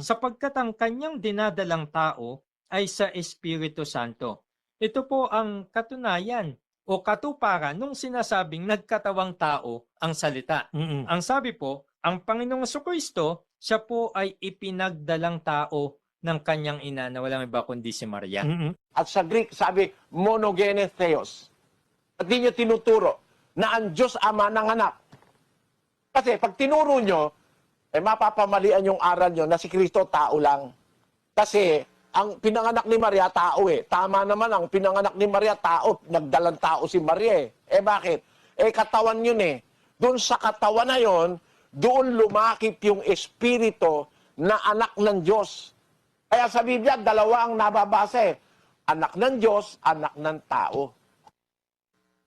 sapagkat ang kanyang dinadalang tao ay sa Espiritu Santo. Ito po ang katunayan o katuparan nung sinasabing nagkatawang tao ang salita. Mm-mm. Ang sabi po, ang Panginoong Kristo, siya po ay ipinagdalang tao ng kanyang ina na walang iba kundi si Maria. Mm-mm. At sa Greek, sabi, monogenes theos. At di nyo tinuturo na ang Diyos Ama ng anak. Kasi pag tinuro nyo, eh mapapamalian yung aral nyo na si Kristo tao lang. Kasi ang pinanganak ni Maria, tao eh. Tama naman ang pinanganak ni Maria, tao. Nagdalang tao si Maria eh. Eh bakit? Eh katawan yun eh. Doon sa katawan na yon, doon lumakip yung espiritu na anak ng Diyos. Kaya sa Biblia, dalawa ang nababasa eh. Anak ng Diyos, anak ng tao.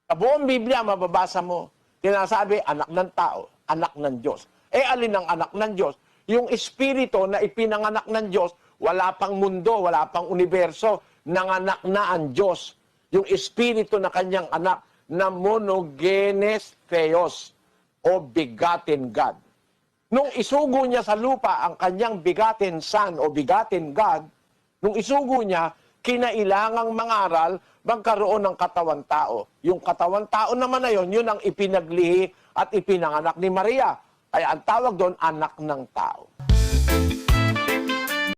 Sa buong Biblia, mababasa mo, sinasabi, anak ng tao, anak ng Diyos. Eh, alin ang anak ng Diyos? Yung espiritu na ipinanganak ng Diyos, wala pang mundo, wala pang universo, nanganak na ang Diyos. Yung espiritu na kanyang anak na monogenes theos o begotten God. Nung isugo niya sa lupa ang kanyang begotten Son o begotten God, nung isugo niya, kinailangang mangaral magkaroon ng katawan tao. Yung katawan tao naman na yun, yun ang ipinaglihi at ipinanganak ni Maria. Kaya ang tawag doon, anak ng tao.